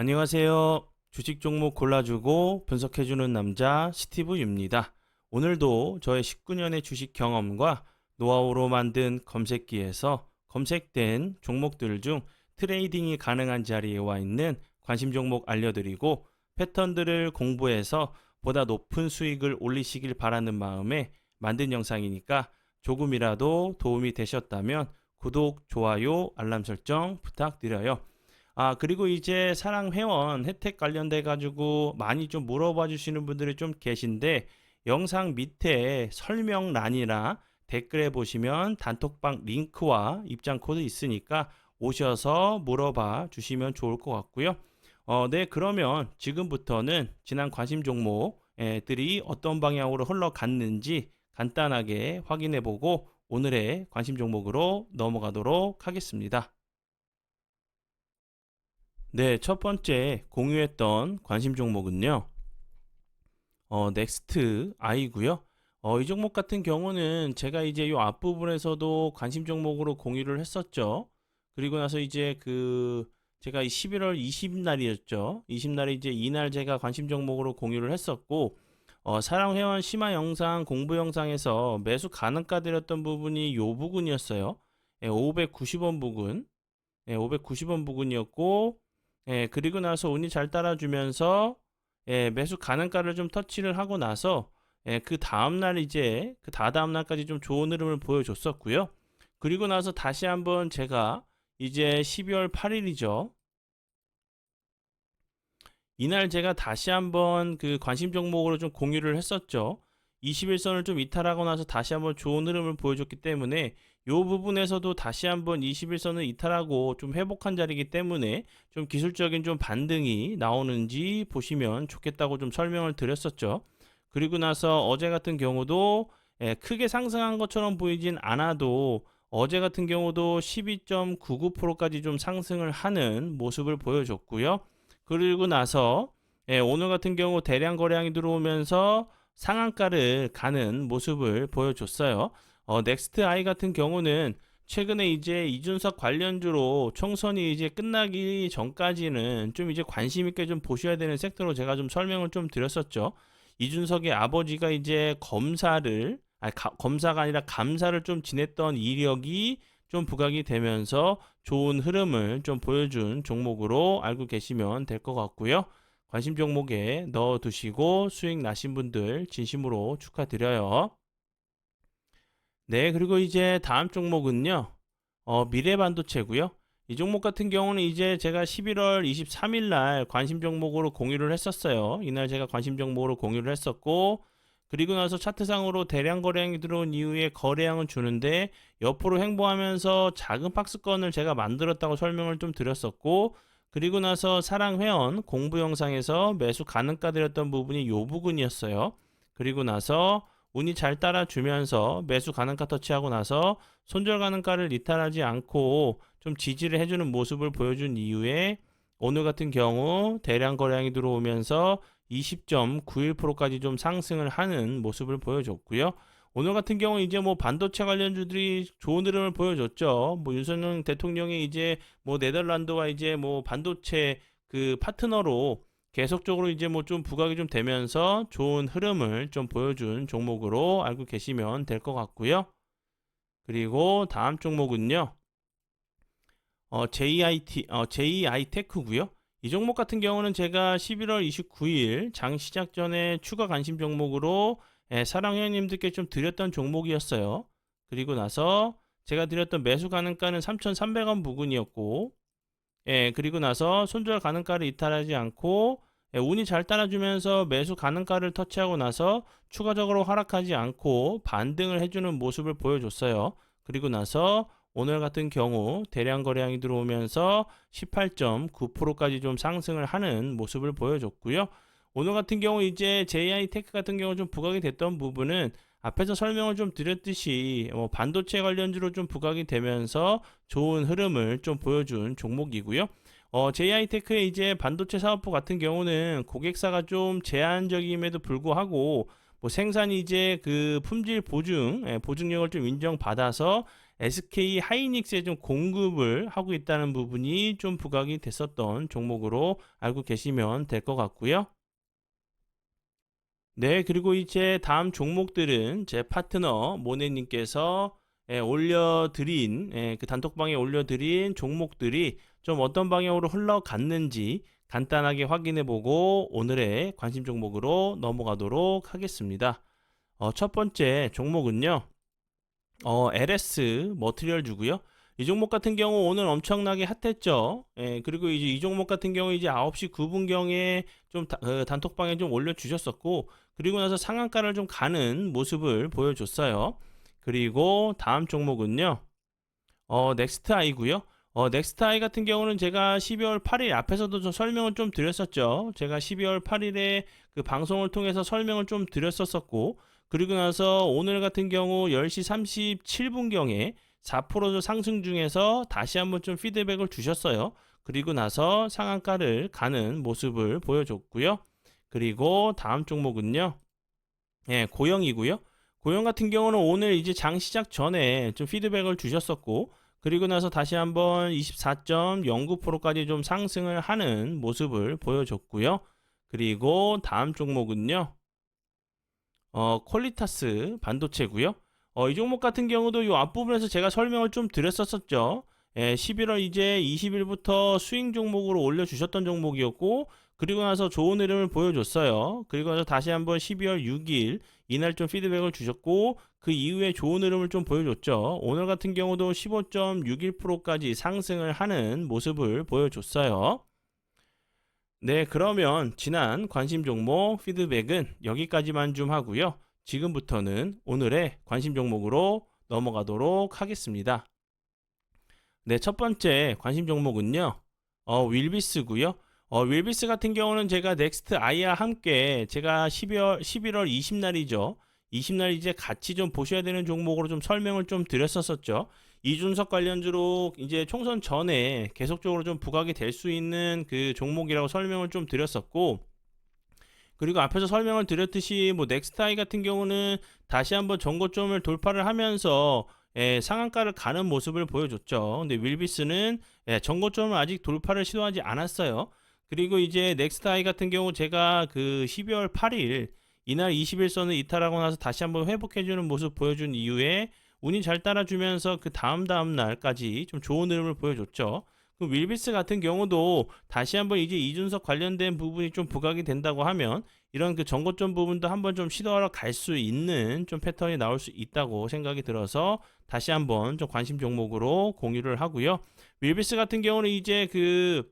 안녕하세요. 주식 종목 골라주고 분석해주는 남자 스티브입니다. 오늘도 저의 19년의 주식 경험과 노하우로 만든 검색기에서 검색된 종목들 중 트레이딩이 가능한 자리에 와 있는 관심 종목 알려드리고 패턴들을 공부해서 보다 높은 수익을 올리시길 바라는 마음에 만든 영상이니까 조금이라도 도움이 되셨다면 구독, 좋아요, 알람 설정 부탁드려요. 아, 그리고 이제 사랑 회원 혜택 관련돼 가지고 많이 좀 물어봐 주시는 분들이 좀 계신데 영상 밑에 설명란이나 댓글에 보시면 단톡방 링크와 입장 코드 있으니까 오셔서 물어봐 주시면 좋을 것 같고요. 어, 네, 그러면 지금부터는 지난 관심 종목들이 어떤 방향으로 흘러갔는지 간단하게 확인해 보고 오늘의 관심 종목으로 넘어가도록 하겠습니다. 네, 첫 번째 공유했던 관심 종목은요. 어, 넥스트 아이고요. 어, 이 종목 같은 경우는 제가 이제 이 앞부분에서도 관심 종목으로 공유를 했었죠. 그리고 나서 이제 그 제가 11월 20날이었죠. 20날에 이제 이날 제가 관심 종목으로 공유를 했었고 어, 사랑 회원 심화 영상 공부 영상에서 매수 가능가 드렸던 부분이 요 부분이었어요. 예, 590원 부근. 예, 590원 부근이었고 예, 그리고 나서 운이 잘 따라주면서 예, 매수 가능가를 좀 터치를 하고 나서 예, 그 다음 날 이제 그 다다음 날까지 좀 좋은 흐름을 보여줬었고요. 그리고 나서 다시 한번 제가 이제 12월 8일이죠. 이날 제가 다시 한번 그 관심 종목으로 좀 공유를 했었죠. 21선을 좀 이탈하고 나서 다시 한번 좋은 흐름을 보여줬기 때문에 이 부분에서도 다시 한번 21선을 이탈하고 좀 회복한 자리이기 때문에 좀 기술적인 좀 반등이 나오는지 보시면 좋겠다고 좀 설명을 드렸었죠. 그리고 나서 어제 같은 경우도 예, 크게 상승한 것처럼 보이진 않아도 어제 같은 경우도 12.99%까지 좀 상승을 하는 모습을 보여줬고요. 그리고 나서 예, 오늘 같은 경우 대량 거래량이 들어오면서 상한가를 가는 모습을 보여줬어요. 어, 넥스트 아이 같은 경우는 최근에 이제 이준석 관련주로 총선이 이제 끝나기 전까지는 좀 이제 관심 있게 좀 보셔야 되는 섹터로 제가 좀 설명을 좀 드렸었죠. 이준석의 아버지가 이제 검사를 아니 가, 검사가 아니라 감사를 좀 지냈던 이력이 좀 부각이 되면서 좋은 흐름을 좀 보여준 종목으로 알고 계시면 될 것 같고요. 관심 종목에 넣어 두시고 수익 나신 분들 진심으로 축하드려요. 네, 그리고 이제 다음 종목은요. 어, 미래 반도체고요. 이 종목 같은 경우는 이제 제가 11월 23일 날 관심 종목으로 공유를 했었어요. 이날 제가 관심 종목으로 공유를 했었고 그리고 나서 차트상으로 대량 거래량이 들어온 이후에 거래량을 주는데 옆으로 행보하면서 작은 박스권을 제가 만들었다고 설명을 좀 드렸었고 그리고 나서 사랑 회원 공부 영상에서 매수 가능가 드렸던 부분이 요 부분이었어요. 그리고 나서 운이 잘 따라주면서 매수 가능가 터치하고 나서 손절 가능가를 이탈하지 않고 좀 지지를 해주는 모습을 보여준 이후에 오늘 같은 경우 대량 거래량이 들어오면서 20.91%까지 좀 상승을 하는 모습을 보여줬고요. 오늘 같은 경우 이제 뭐 반도체 관련주들이 좋은 흐름을 보여줬죠. 뭐 윤석열 대통령이 이제 뭐 네덜란드와 이제 뭐 반도체 그 파트너로 계속적으로 이제 뭐 좀 부각이 좀 되면서 좋은 흐름을 좀 보여준 종목으로 알고 계시면 될 것 같고요. 그리고 다음 종목은요. 어, JIT, 어, JI테크고요. 이 종목 같은 경우는 제가 11월 29일 장 시작 전에 추가 관심 종목으로 예, 사랑 회원님들께 좀 드렸던 종목이었어요. 그리고 나서 제가 드렸던 매수 가능가는 3,300원 부근이었고 예, 그리고 나서 손절 가능가를 이탈하지 않고 예, 운이 잘 따라주면서 매수 가능가를 터치하고 나서 추가적으로 하락하지 않고 반등을 해주는 모습을 보여줬어요. 그리고 나서 오늘 같은 경우 대량 거래량이 들어오면서 18.9%까지 좀 상승을 하는 모습을 보여줬고요. 오늘 같은 경우 이제 JI 테크 같은 경우 좀 부각이 됐던 부분은 앞에서 설명을 좀 드렸듯이 뭐 반도체 관련주로 좀 부각이 되면서 좋은 흐름을 좀 보여준 종목이고요. 어, JI테크의 이제 반도체 사업부 같은 경우는 고객사가 좀 제한적임에도 불구하고 뭐 생산이 이제 그 품질 보증, 예, 보증력을 좀 인정받아서 SK 하이닉스에 좀 공급을 하고 있다는 부분이 좀 부각이 됐었던 종목으로 알고 계시면 될 것 같고요. 네, 그리고 이제 다음 종목들은 제 파트너 모네님께서 예, 올려드린 예, 그 단톡방에 올려드린 종목들이 좀 어떤 방향으로 흘러갔는지 간단하게 확인해보고 오늘의 관심 종목으로 넘어가도록 하겠습니다. 어, 첫 번째 종목은요, 어, LS 머티리얼주고요. 이 종목 같은 경우 오늘 엄청나게 핫했죠. 예, 그리고 이제 이 종목 같은 경우 이제 9시 9분경에 좀 다- 어, 단톡방에 좀 올려주셨었고, 그리고 나서 상한가를 좀 가는 모습을 보여줬어요. 그리고 다음 종목은요. 어, 넥스트 아이고요. 어, 넥스트 아이 같은 경우는 제가 12월 8일 앞에서도 좀 설명을 좀 드렸었죠. 제가 12월 8일에 그 방송을 통해서 설명을 좀 드렸었었고, 그리고 나서 오늘 같은 경우 10시 37분경에 4% 상승 중에서 다시 한번 좀 피드백을 주셨어요. 그리고 나서 상한가를 가는 모습을 보여줬고요. 그리고 다음 종목은요. 예, 고영이고요. 고영 같은 경우는 오늘 이제 장 시작 전에 좀 피드백을 주셨었고, 그리고 나서 다시 한번 24.09%까지 좀 상승을 하는 모습을 보여줬고요. 그리고 다음 종목은요. 어, 퀄리타스 반도체고요. 어, 이 종목 같은 경우도 이 앞부분에서 제가 설명을 좀 드렸었었죠. 예, 11월 이제 20일부터 수익 종목으로 올려주셨던 종목이었고, 그리고 나서 좋은 흐름을 보여줬어요. 그리고 나서 다시 한번 12월 6일 이날 좀 피드백을 주셨고, 그 이후에 좋은 흐름을 좀 보여줬죠. 오늘 같은 경우도 15.61%까지 상승을 하는 모습을 보여줬어요. 네, 그러면 지난 관심 종목 피드백은 여기까지만 좀 하고요. 지금부터는 오늘의 관심 종목으로 넘어가도록 하겠습니다. 네, 첫 번째 관심 종목은요. 어, 윌비스고요. 어, 윌비스 같은 경우는 제가 넥스트 아이와 함께 제가 12월 11월 20날이죠. 20날 이제 같이 좀 보셔야 되는 종목으로 좀 설명을 좀 드렸었었죠. 이준석 관련주로 이제 총선 전에 계속적으로 좀 부각이 될 수 있는 그 종목이라고 설명을 좀 드렸었고 그리고 앞에서 설명을 드렸듯이 뭐 넥스타이 같은 경우는 다시 한번 전고점을 돌파를 하면서 예, 상한가를 가는 모습을 보여줬죠. 근데 윌비스는 예, 전고점을 아직 돌파를 시도하지 않았어요. 그리고 이제 넥스타이 같은 경우 제가 그 12월 8일 이날 21선을 이탈하고 나서 다시 한번 회복해주는 모습 보여준 이후에 운이 잘 따라주면서 그 다음 다음 날까지 좀 좋은 흐름을 보여줬죠. 그 윌비스 같은 경우도 다시 한번 이제 이준석 관련된 부분이 좀 부각이 된다고 하면 이런 그 정고점 부분도 한번 좀 시도하러 갈 수 있는 좀 패턴이 나올 수 있다고 생각이 들어서 다시 한번 좀 관심 종목으로 공유를 하고요. 윌비스 같은 경우는 이제 그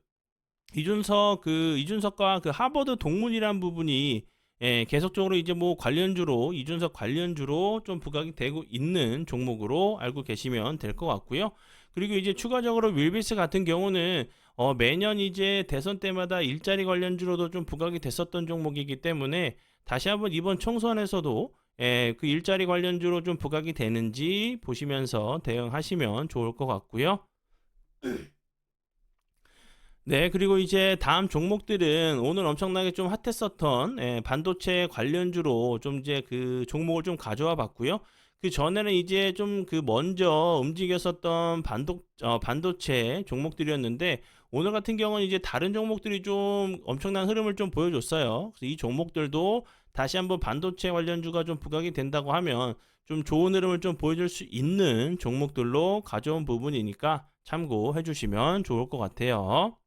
이준석 그 이준석과 그 하버드 동문이란 부분이 예, 계속적으로 이제 뭐 관련주로 이준석 관련주로 좀 부각이 되고 있는 종목으로 알고 계시면 될 것 같고요. 그리고 이제 추가적으로 윌비스 같은 경우는 어, 매년 이제 대선 때마다 일자리 관련주로도 좀 부각이 됐었던 종목이기 때문에 다시 한번 이번 총선에서도 예, 그 일자리 관련주로 좀 부각이 되는지 보시면서 대응하시면 좋을 것 같고요. 네, 그리고 이제 다음 종목들은 오늘 엄청나게 좀 핫했었던 예, 반도체 관련주로 좀 이제 그 종목을 좀 가져와 봤고요. 그 전에는 이제 좀 그 먼저 움직였었던 반도 어, 반도체 종목들이었는데 오늘 같은 경우는 이제 다른 종목들이 좀 엄청난 흐름을 좀 보여줬어요. 그래서 이 종목들도 다시 한번 반도체 관련주가 좀 부각이 된다고 하면 좀 좋은 흐름을 좀 보여줄 수 있는 종목들로 가져온 부분이니까 참고해 주시면 좋을 것 같아요.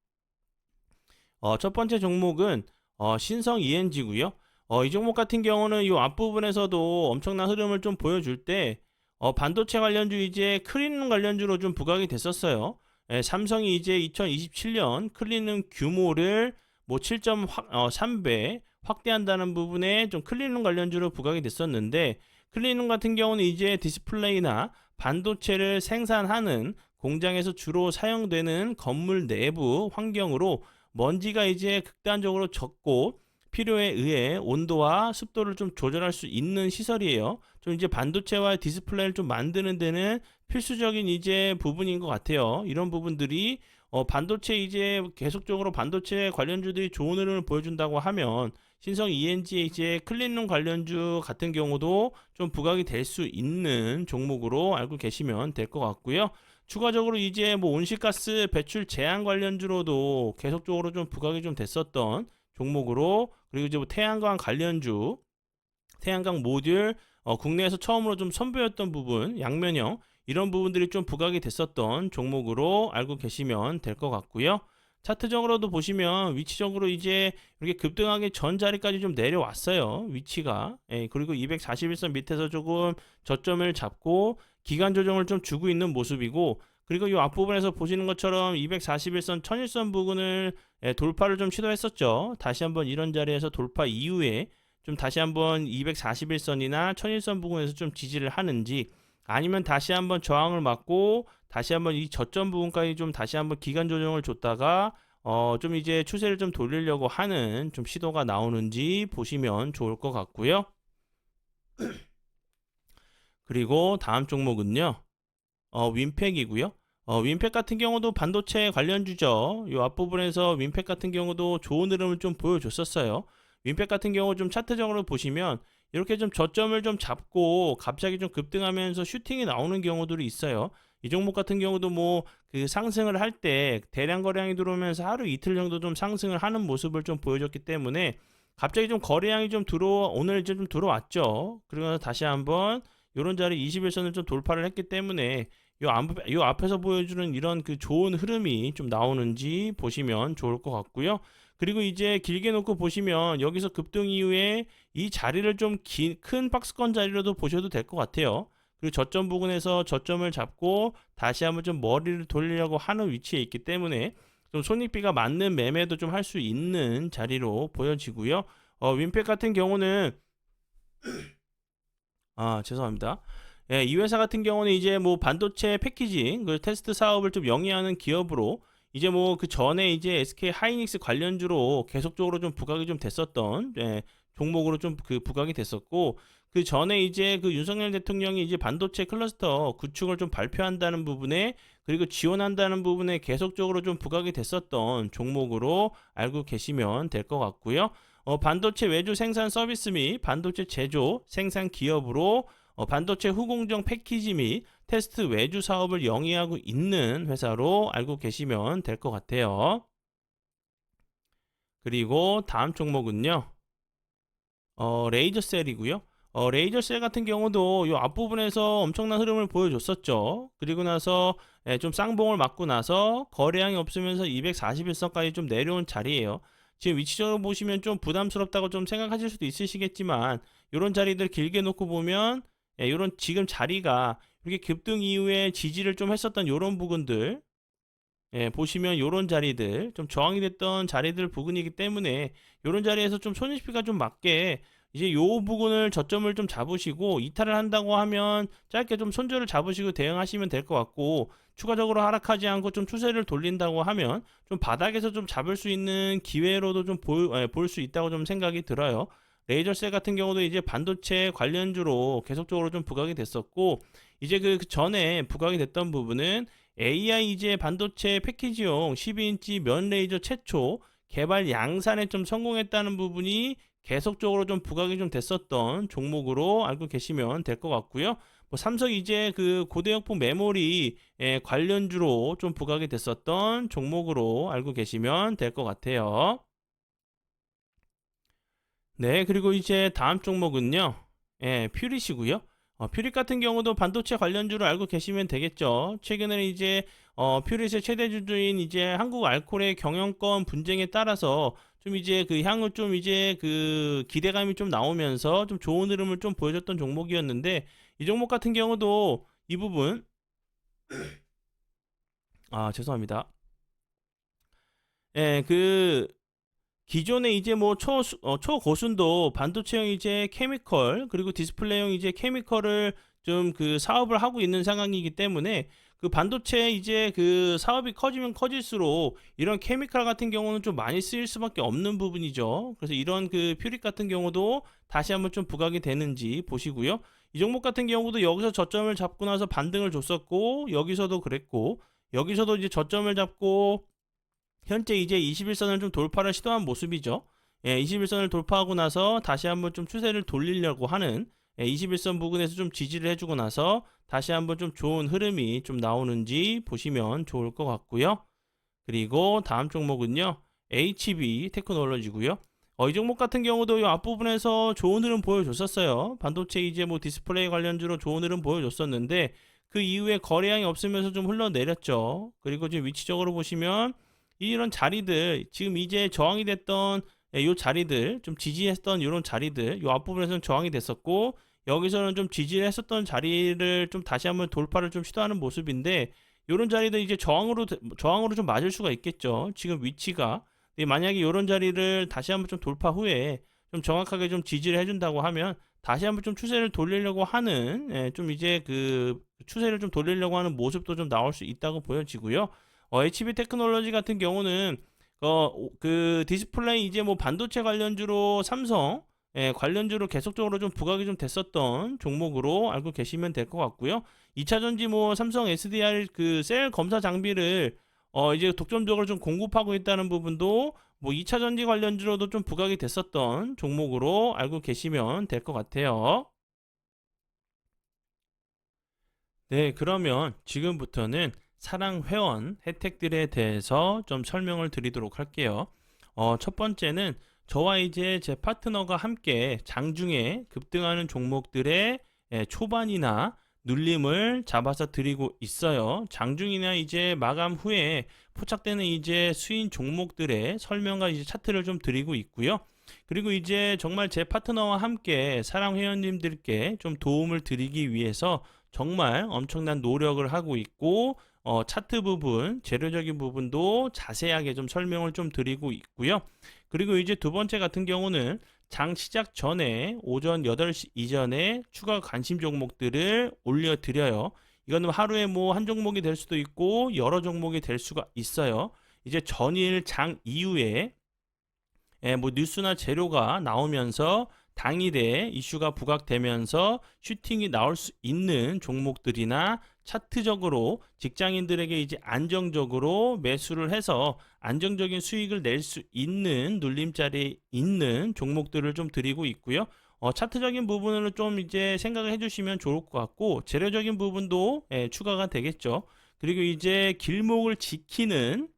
어, 첫 번째 종목은 어, 신성 ENG고요. 어, 이 종목 같은 경우는 이 앞부분에서도 엄청난 흐름을 좀 보여줄 때 어, 반도체 관련주 이제 클리는 관련주로 좀 부각이 됐었어요. 예, 삼성이 이제 2027년 클리는 규모를 뭐 7.3배 확대한다는 부분에 좀 클리는 관련주로 부각이 됐었는데 클리는 같은 경우는 이제 디스플레이나 반도체를 생산하는 공장에서 주로 사용되는 건물 내부 환경으로 먼지가 이제 극단적으로 적고 필요에 의해 온도와 습도를 좀 조절할 수 있는 시설이에요. 좀 이제 반도체와 디스플레이를 좀 만드는 데는 필수적인 이제 부분인 것 같아요. 이런 부분들이 어, 반도체 이제 계속적으로 반도체 관련주들이 좋은 흐름을 보여준다고 하면 신성 ENG의 이제 클린룸 관련주 같은 경우도 좀 부각이 될 수 있는 종목으로 알고 계시면 될 것 같고요. 추가적으로 이제 뭐 온실가스 배출 제한 관련주로도 계속적으로 좀 부각이 좀 됐었던 종목으로 그리고 이제 뭐 태양광 관련주 태양광 모듈 어, 국내에서 처음으로 좀 선보였던 부분 양면형 이런 부분들이 좀 부각이 됐었던 종목으로 알고 계시면 될 것 같고요. 차트적으로도 보시면 위치적으로 이제 이렇게 급등하게 전 자리까지 좀 내려왔어요. 위치가. 예, 그리고 241선 밑에서 조금 저점을 잡고 기간 조정을 좀 주고 있는 모습이고 그리고 이 앞부분에서 보시는 것처럼 241선, 1001선 부근을 예, 돌파를 좀 시도했었죠. 다시 한번 이런 자리에서 돌파 이후에 좀 다시 한번 241선이나 1001선 부근에서 좀 지지를 하는지 아니면 다시 한번 저항을 맞고 다시 한번 이 저점 부분까지 좀 다시 한번 기간 조정을 줬다가 어 좀 이제 추세를 좀 돌리려고 하는 좀 시도가 나오는지 보시면 좋을 것 같고요. 그리고 다음 종목은요. 어 윈팩이고요. 어 윈팩 같은 경우도 반도체 관련주죠. 이 앞부분에서 윈팩 같은 경우도 좋은 흐름을 좀 보여줬었어요. 윈팩 같은 경우 좀 차트적으로 보시면 이렇게 좀 저점을 좀 잡고 갑자기 좀 급등하면서 슈팅이 나오는 경우들이 있어요. 이 종목 같은 경우도 뭐 그 상승을 할 때 대량 거래량이 들어오면서 하루 이틀 정도 좀 상승을 하는 모습을 좀 보여줬기 때문에 갑자기 좀 거래량이 좀 들어와 오늘 이제 좀 들어왔죠. 그러면서 다시 한번 이런 자리 21선을 좀 돌파를 했기 때문에 요, 앞, 요 앞에서 보여주는 이런 그 좋은 흐름이 좀 나오는지 보시면 좋을 것 같고요. 그리고 이제 길게 놓고 보시면 여기서 급등 이후에 이 자리를 좀 큰 박스권 자리로도 보셔도 될 것 같아요. 그리고 저점 부근에서 저점을 잡고 다시 한번 좀 머리를 돌리려고 하는 위치에 있기 때문에 좀 손익비가 맞는 매매도 좀 할 수 있는 자리로 보여지고요. 어, 윈팩 같은 경우는 아 죄송합니다. 예, 이 회사 같은 경우는 이제 뭐 반도체 패키징 그 테스트 사업을 좀 영위하는 기업으로 이제 뭐 그 전에 이제 SK 하이닉스 관련주로 계속적으로 좀 부각이 좀 됐었던 예, 종목으로 좀 그 부각이 됐었고 그 전에 이제 그 윤석열 대통령이 이제 반도체 클러스터 구축을 좀 발표한다는 부분에 그리고 지원한다는 부분에 계속적으로 좀 부각이 됐었던 종목으로 알고 계시면 될 것 같고요. 어, 반도체 외주 생산 서비스 및 반도체 제조 생산 기업으로 어, 반도체 후공정 패키지 및 테스트 외주 사업을 영위하고 있는 회사로 알고 계시면 될 것 같아요. 그리고 다음 종목은요. 어, 레이저셀이고요. 어, 레이저셀 같은 경우도 이 앞부분에서 엄청난 흐름을 보여줬었죠. 그리고 나서 예, 좀 쌍봉을 맞고 나서 거래량이 없으면서 241선까지 좀 내려온 자리예요. 지금 위치적으로 보시면 좀 부담스럽다고 좀 생각하실 수도 있으시겠지만 이런 자리들 길게 놓고 보면 예, 이런 지금 자리가 이렇게 급등 이후에 지지를 좀 했었던 이런 부분들 예, 보시면 이런 자리들 좀 저항이 됐던 자리들 부분이기 때문에 이런 자리에서 좀 손익비가 좀 맞게 이제 요 부분을 저점을 좀 잡으시고 이탈을 한다고 하면 짧게 좀 손절을 잡으시고 대응하시면 될 것 같고 추가적으로 하락하지 않고 좀 추세를 돌린다고 하면 좀 바닥에서 좀 잡을 수 있는 기회로도 좀 볼 수 있다고 좀 생각이 들어요. 레이저셀 같은 경우도 이제 반도체 관련주로 계속적으로 좀 부각이 됐었고 이제 그 전에 부각이 됐던 부분은 AI 이제 반도체 패키지용 12인치 면 레이저 최초 개발 양산에 좀 성공했다는 부분이 계속적으로 좀 부각이 좀 됐었던 종목으로 알고 계시면 될 것 같고요. 뭐 삼성 이제 그 고대역폭 메모리 관련주로 좀 부각이 됐었던 종목으로 알고 계시면 될 것 같아요. 네, 그리고 이제 다음 종목은요. 예, 퓨릿이고요. 어, 퓨릿 같은 경우도 반도체 관련주를 알고 계시면 되겠죠. 최근에는 이제 어, 퓨릿의 최대 주주인 이제 한국 알콜의 경영권 분쟁에 따라서 좀 이제 그 향후 좀 이제 그 기대감이 좀 나오면서 좀 좋은 흐름을 좀 보여줬던 종목이었는데 이 종목 같은 경우도 이 부분 아 죄송합니다. 예, 그 기존에 이제 뭐 초, 어, 초고순도 반도체형 이제 케미컬 그리고 디스플레이형 이제 케미컬을 좀 그 사업을 하고 있는 상황이기 때문에 그 반도체 이제 그 사업이 커지면 커질수록 이런 케미칼 같은 경우는 좀 많이 쓰일 수밖에 없는 부분이죠. 그래서 이런 그 퓨릿 같은 경우도 다시 한번 좀 부각이 되는지 보시고요. 이 종목 같은 경우도 여기서 저점을 잡고 나서 반등을 줬었고 여기서도 그랬고 여기서도 이제 저점을 잡고 현재 이제 21선을 좀 돌파를 시도한 모습이죠. 예, 21선을 돌파하고 나서 다시 한번 좀 추세를 돌리려고 하는 예, 21선 부근에서 좀 지지를 해주고 나서 다시 한번 좀 좋은 흐름이 좀 나오는지 보시면 좋을 것 같고요. 그리고 다음 종목은요. HB 테크놀로지고요. 어, 이 종목 같은 경우도 이 앞부분에서 좋은 흐름 보여줬었어요. 반도체 이제 뭐 디스플레이 관련주로 좋은 흐름 보여줬었는데 그 이후에 거래량이 없으면서 좀 흘러내렸죠. 그리고 지금 위치적으로 보시면 이런 자리들 지금 이제 저항이 됐던 예, 요 자리들 좀 지지했던 이런 자리들 요 앞부분에서는 저항이 됐었고 여기서는 좀 지지를 했었던 자리를 좀 다시 한번 돌파를 좀 시도하는 모습인데 요런 자리들 이제 저항으로 저항으로 좀 맞을 수가 있겠죠. 지금 위치가 만약에 요런 자리를 다시 한번 좀 돌파 후에 좀 정확하게 좀 지지를 해준다고 하면 다시 한번 좀 추세를 돌리려고 하는 예, 좀 이제 그 추세를 좀 돌리려고 하는 모습도 좀 나올 수 있다고 보여지고요. 어, HB 테크놀로지 같은 경우는 어, 그 디스플레이 이제 뭐 반도체 관련주로 삼성 예, 관련주로 계속적으로 좀 부각이 좀 됐었던 종목으로 알고 계시면 될 것 같고요. 2차 전지 뭐 삼성 SDR 그 셀 검사 장비를 어 이제 독점적으로 좀 공급하고 있다는 부분도 뭐 2차 전지 관련주로도 좀 부각이 됐었던 종목으로 알고 계시면 될 것 같아요. 네, 그러면 지금부터는 사랑 회원 혜택들에 대해서 좀 설명을 드리도록 할게요. 어, 첫 번째는 저와 이제 제 파트너가 함께 장중에 급등하는 종목들의 예, 초반이나 눌림을 잡아서 드리고 있어요. 장중이나 이제 마감 후에 포착되는 이제 수인 종목들의 설명과 이제 차트를 좀 드리고 있고요. 그리고 이제 정말 제 파트너와 함께 사랑 회원님들께 좀 도움을 드리기 위해서 정말 엄청난 노력을 하고 있고 어, 차트 부분, 재료적인 부분도 자세하게 좀 설명을 좀 드리고 있고요. 그리고 이제 두 번째 같은 경우는 장 시작 전에 오전 8시 이전에 추가 관심 종목들을 올려드려요. 이거는 하루에 뭐 한 종목이 될 수도 있고 여러 종목이 될 수가 있어요. 이제 전일 장 이후에 예, 뭐 뉴스나 재료가 나오면서 당일에 이슈가 부각되면서 슈팅이 나올 수 있는 종목들이나 차트적으로 직장인들에게 이제 안정적으로 매수를 해서 안정적인 수익을 낼 수 있는 눌림자리에 있는 종목들을 좀 드리고 있고요. 어, 차트적인 부분을 좀 이제 생각을 해주시면 좋을 것 같고 재료적인 부분도 예, 추가가 되겠죠. 그리고 이제 길목을 지키는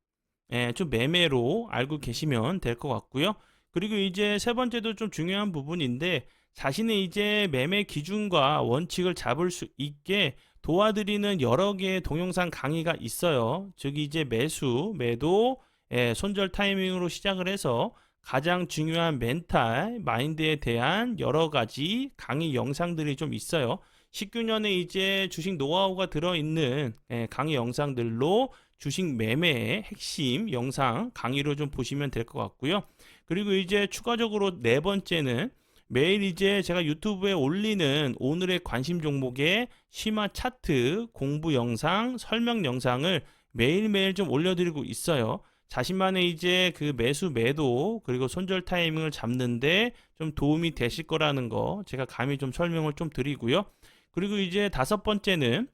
예, 좀 매매로 알고 계시면 될 것 같고요. 그리고 이제 세 번째도 좀 중요한 부분인데 자신의 이제 매매 기준과 원칙을 잡을 수 있게 도와드리는 여러 개의 동영상 강의가 있어요. 즉 이제 매수, 매도, 예, 손절 타이밍으로 시작을 해서 가장 중요한 멘탈, 마인드에 대한 여러 가지 강의 영상들이 좀 있어요. 19년에 이제 주식 노하우가 들어있는 예, 강의 영상들로 주식 매매의 핵심 영상 강의로 좀 보시면 될 것 같고요. 그리고 이제 추가적으로 네 번째는 매일 이제 제가 유튜브에 올리는 오늘의 관심 종목의 심화 차트 공부 영상, 설명 영상을 매일매일 좀 올려드리고 있어요. 자신만의 이제 그 매수 매도 그리고 손절 타이밍을 잡는데 좀 도움이 되실 거라는 거 제가 감히 좀 설명을 좀 드리고요. 그리고 이제 다섯 번째는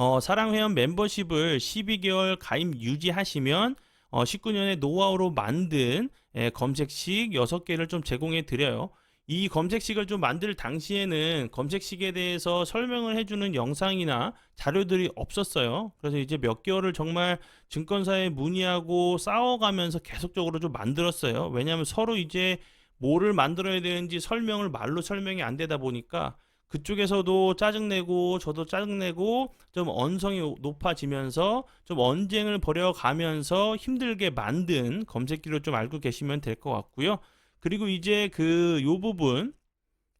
어, 사랑회원 멤버십을 12개월 가입 유지하시면 어, 19년에 노하우로 만든 예, 검색식 6개를 좀 제공해 드려요. 이 검색식을 좀 만들 당시에는 검색식에 대해서 설명을 해주는 영상이나 자료들이 없었어요. 그래서 이제 몇 개월을 정말 증권사에 문의하고 싸워가면서 계속적으로 좀 만들었어요. 왜냐하면 서로 이제 뭐를 만들어야 되는지 설명을 말로 설명이 안 되다 보니까 그쪽에서도 짜증내고 저도 짜증내고 좀 언성이 높아지면서 좀 언쟁을 벌여가면서 힘들게 만든 검색기를 좀 알고 계시면 될 것 같고요. 그리고 이제 그 요 부분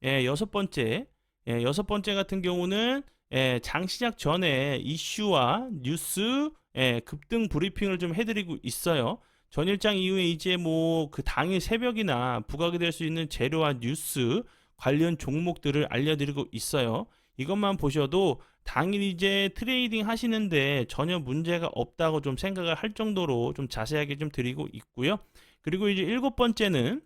예, 여섯 번째 예, 여섯 번째 같은 경우는 예, 장 시작 전에 이슈와 뉴스 예, 급등 브리핑을 좀 해드리고 있어요. 전일장 이후에 이제 뭐 그 당일 새벽이나 부각이 될 수 있는 재료와 뉴스 관련 종목들을 알려드리고 있어요. 이것만 보셔도 당일 이제 트레이딩 하시는데 전혀 문제가 없다고 좀 생각을 할 정도로 좀 자세하게 좀 드리고 있고요. 그리고 이제 일곱 번째는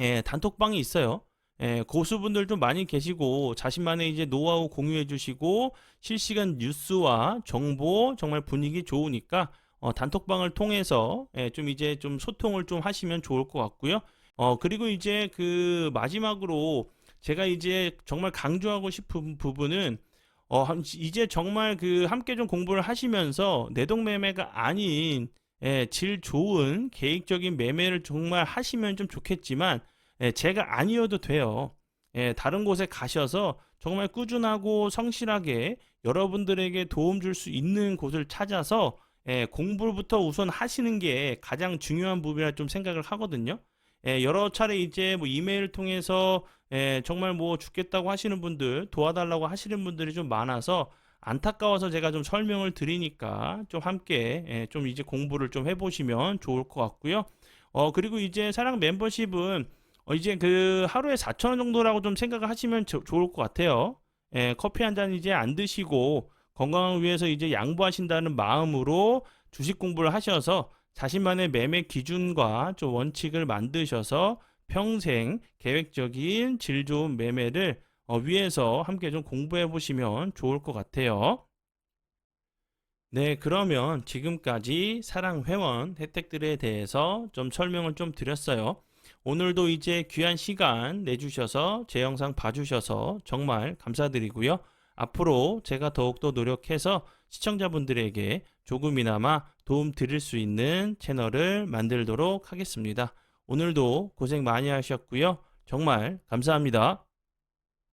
예, 단톡방이 있어요. 예, 고수분들 좀 많이 계시고 자신만의 이제 노하우 공유해 주시고 실시간 뉴스와 정보 정말 분위기 좋으니까 어, 단톡방을 통해서 예, 좀 이제 좀 소통을 좀 하시면 좋을 것 같고요. 어, 그리고 이제 그 마지막으로 제가 이제 정말 강조하고 싶은 부분은 어, 한- 이제 정말 그 함께 좀 공부를 하시면서 내동매매가 아닌 예, 질 좋은 계획적인 매매를 정말 하시면 좀 좋겠지만 예, 제가 아니어도 돼요. 예, 다른 곳에 가셔서 정말 꾸준하고 성실하게 여러분들에게 도움 줄 수 있는 곳을 찾아서 예, 공부부터 우선 하시는 게 가장 중요한 부분이라 좀 생각을 하거든요. 예, 여러 차례 이제 뭐 이메일 통해서 예, 정말 뭐 죽겠다고 하시는 분들, 도와달라고 하시는 분들이 좀 많아서 안타까워서 제가 좀 설명을 드리니까 좀 함께 예, 좀 이제 공부를 좀 해보시면 좋을 것 같고요. 어, 그리고 이제 사랑 멤버십은 어, 이제 그 하루에 4,000원 정도라고 좀 생각을 하시면 저- 좋을 것 같아요. 예, 커피 한 잔 이제 안 드시고 건강을 위해서 이제 양보하신다는 마음으로 주식 공부를 하셔서 자신만의 매매 기준과 좀 원칙을 만드셔서 평생 계획적인 질 좋은 매매를 어, 위해서 함께 좀 공부해 보시면 좋을 것 같아요. 네, 그러면 지금까지 사랑 회원 혜택들에 대해서 좀 설명을 좀 드렸어요. 오늘도 이제 귀한 시간 내주셔서 제 영상 봐주셔서 정말 감사드리고요. 앞으로 제가 더욱더 노력해서 시청자분들에게 조금이나마 도움 드릴 수 있는 채널을 만들도록 하겠습니다. 오늘도 고생 많이 하셨고요. 정말 감사합니다.